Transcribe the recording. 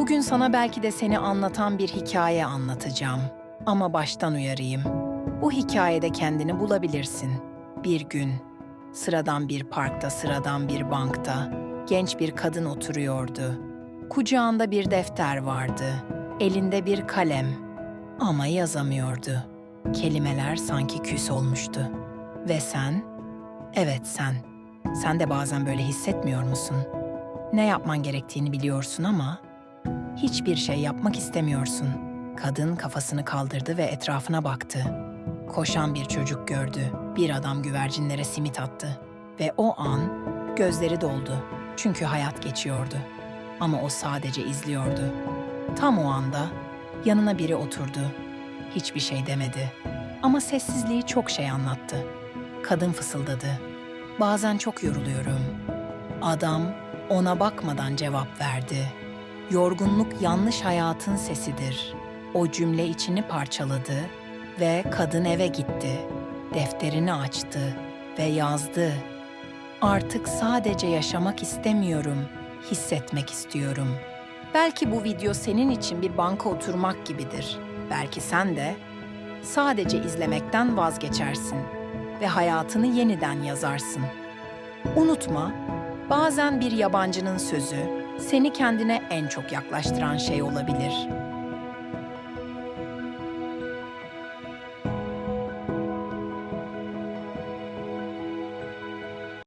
Bugün sana belki de seni anlatan bir hikaye anlatacağım. Ama baştan uyarayım. Bu hikayede kendini bulabilirsin. Bir gün, sıradan bir parkta, sıradan bir bankta genç bir kadın oturuyordu. Kucağında bir defter vardı. Elinde bir kalem. Ama yazamıyordu. Kelimeler sanki küs olmuştu. Ve sen? Evet sen. Sen de bazen böyle hissetmiyor musun? Ne yapman gerektiğini biliyorsun ama hiçbir şey yapmak istemiyorsun. Kadın kafasını kaldırdı ve etrafına baktı. Koşan bir çocuk gördü. Bir adam güvercinlere simit attı. Ve o an gözleri doldu. Çünkü hayat geçiyordu. Ama o sadece izliyordu. Tam o anda yanına biri oturdu. Hiçbir şey demedi. Ama sessizliği çok şey anlattı. Kadın fısıldadı. Bazen çok yoruluyorum. Adam ona bakmadan cevap verdi. Yorgunluk yanlış hayatın sesidir. O cümle içini parçaladı ve kadın eve gitti. Defterini açtı ve yazdı. Artık sadece yaşamak istemiyorum, hissetmek istiyorum. Belki bu video senin için bir banka oturmak gibidir. Belki sen de sadece izlemekten vazgeçersin ve hayatını yeniden yazarsın. Unutma, bazen bir yabancının sözü seni kendine en çok yaklaştıran şey olabilir.